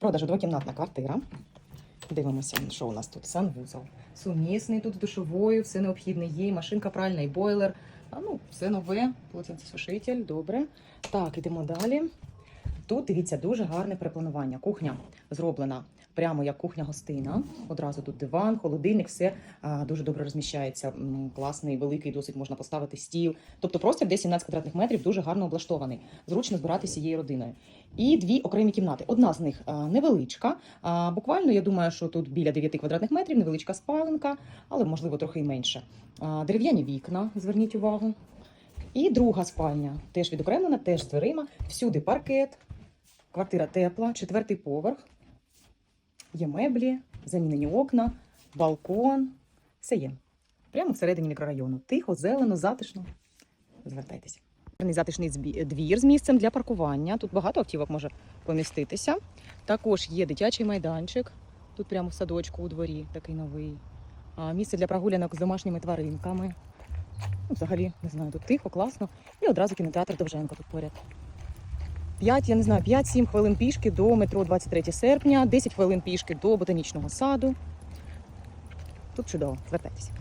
Продажу двокімнатна квартира. Дивимося, що у нас тут. Санвузол. Сумісний тут з душовою, все необхідне є. Машинка пральна, і бойлер. А ну, все нове, полотенцесушитель, добре. Так, ідемо далі. Тут дивіться дуже гарне перепланування. Кухня зроблена прямо як кухня гостина. Одразу тут диван, холодильник, все дуже добре розміщається. Класний, великий, досить можна поставити стіл. Тобто простір десь 17 квадратних метрів, дуже гарно облаштований. Зручно збиратися всією родиною. І дві окремі кімнати. Одна з них невеличка. Буквально, я думаю, що тут біля 9 квадратних метрів, невеличка спаленка, але можливо трохи і менше. Дерев'яні вікна, зверніть увагу. І друга спальня теж відокремлена, теж з дверима. Всюди паркет, квартира тепла, четвертий поверх. Є меблі, замінені окна, балкон. Все є. Прямо всередині мікрорайону. Тихо, зелено, затишно. Звертайтеся. Затишний двір з місцем для паркування. Тут багато автівок може поміститися. Також є дитячий майданчик. Тут прямо в садочку у дворі, такий новий. А, Місце для прогулянок з домашніми тваринками. Ну, Взагалі, не знаю, тут тихо, класно. І одразу кінотеатр Довженко тут поряд. 5, я не знаю, 5-7 хвилин пішки до метро 23 серпня, 10 хвилин пішки до ботанічного саду. Тут чудово, звертайтеся.